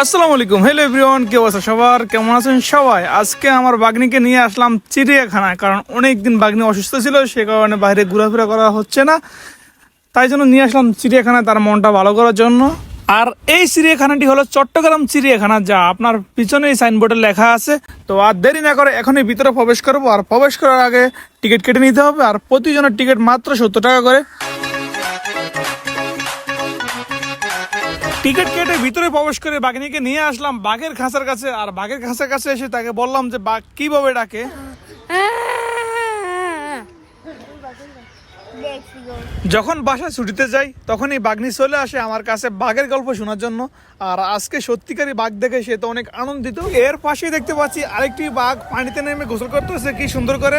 আসসালামু আলাইকুম। Hello everyone কে অবস্থা সবার? কেমন আছেন সবাই? আজকে আমার বাগনিকে নিয়ে আসলাম চিড়িয়াখানায়, কারণ অনেক দিন বাগনি অসুস্থ ছিল, সে কারণে বাইরে ঘোরাফেরা করা হচ্ছে না। তাই জন্য নিয়ে আসলাম চিড়িয়াখানায় তার মনটা ভালো করার জন্য। আর এই চিড়িয়াখানাটি হলো চট্টগ্রাম চিড়িয়াখানা, যা আপনার পিছনে এই সাইনবোর্ডে লেখা আছে। তো আর দেরি না করে এখনই ভিতরে প্রবেশ করব, আর প্রবেশ করার আগে টিকিট কেটে নিতে হবে, আর প্রতিজনের টিকিট মাত্র সত্তর টাকা করে। টিকিট কেটে ভিতরে প্রবেশ করে বাঘিনীকে নিয়ে আসলাম। বাঘের খাঁচার কাছে, আর বাঘের খাঁচার কাছে এসে তাকে বললাম যে, বাঘ কীভাবে ডাকে? যখন বাসায় ছুটিতে যাই, তখনই বাঘনি চলে আসে আমার কাছে বাঘের গল্প শোনার জন্য। আর আজকে সত্যিকারই বাঘ দেখে সে তো অনেক আনন্দিত। এর পাশেই দেখতে পাচ্ছি আরেকটি বাঘ পানিতে নেমে গোসল করতেছে, কি সুন্দর করে।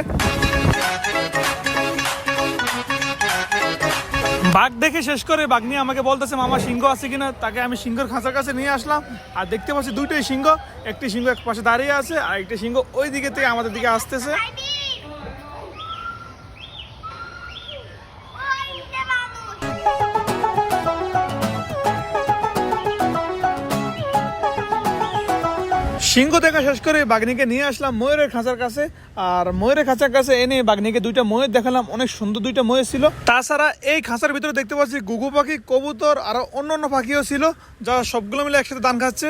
বাঘ দেখে শেষ করে, বাঘ নিয়ে আমাকে বলতেছে, মামা, সিংহ আছে কিনা? তাকে আমি সিংহর খাঁচার কাছে নিয়ে আসলাম। আর দেখতে পাচ্ছি দুইটাই সিংহ, একটি সিংহ এক পাশে দাঁড়িয়ে আছে, আর একটি সিংহ ওই দিকে থেকে আমাদের দিকে আসতেছে। সিংহ দেখা শেষ করে বাঘনিকে নিয়ে আসলাম ময়ূরের খাঁচার কাছে। আর ময়ূরের খাঁচার কাছে এনে বাঘনিকে দুইটা ময়ূর দেখালাম। অনেক সুন্দর দুইটা ময়ূর ছিল। তাছাড়া এই খাঁচার ভিতরে দেখতে পাচ্ছি গুগু পাখি, কবুতর, আর অন্য অন্য পাখিও ছিল, যা সবগুলো মিলে একসাথে দান খাচ্ছে।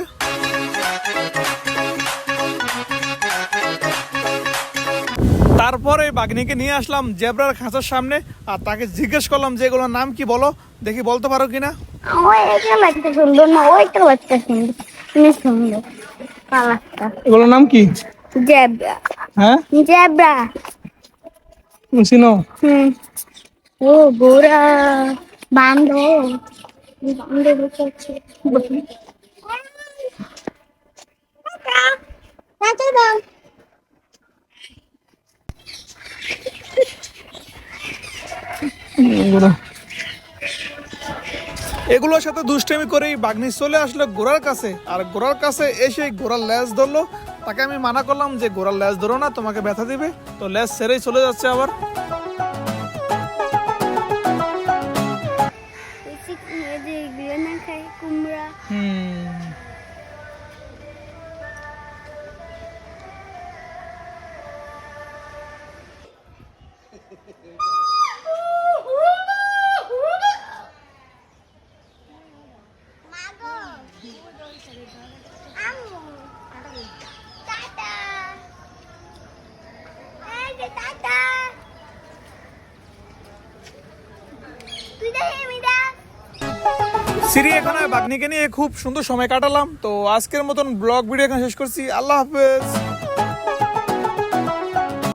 তারপরে বাঘনিকে নিয়ে আসলাম জেব্রার খাঁচার সামনে। আর তাকে জিজ্ঞেস করলাম যে এগুলোর নাম কি বলো? দেখি বলতে পারো কিনা? সুন্দর না, ওইটা সুন্দর। কালারটা এগুলোর নাম কি জেব্রা হ্যাঁ জেব্রা চিনো হুম ও গোরা বান্ধব বান্ধব হচ্ছে দাও এগুলোর সাথে দুষ্টামি করেই বাগনি চলে আসলো গোড়ার কাছে। আর গোড়ার কাছে এসে গোড়ার ল্যাস ধরলো। তাকে আমি মানা করলাম যে গোড়ার ল্যাস ধরো না, তোমাকে ব্যথা দিবে। তো ল্যাস সেরেই চলে যাচ্ছে আবার। চিড়িয়াখানায় বাগনিকে নিয়ে খুব সুন্দর সময় কাটালাম। তো আজকের মতন ব্লগ ভিডিও এখানে শেষ করছি। আল্লাহ হাফেজ।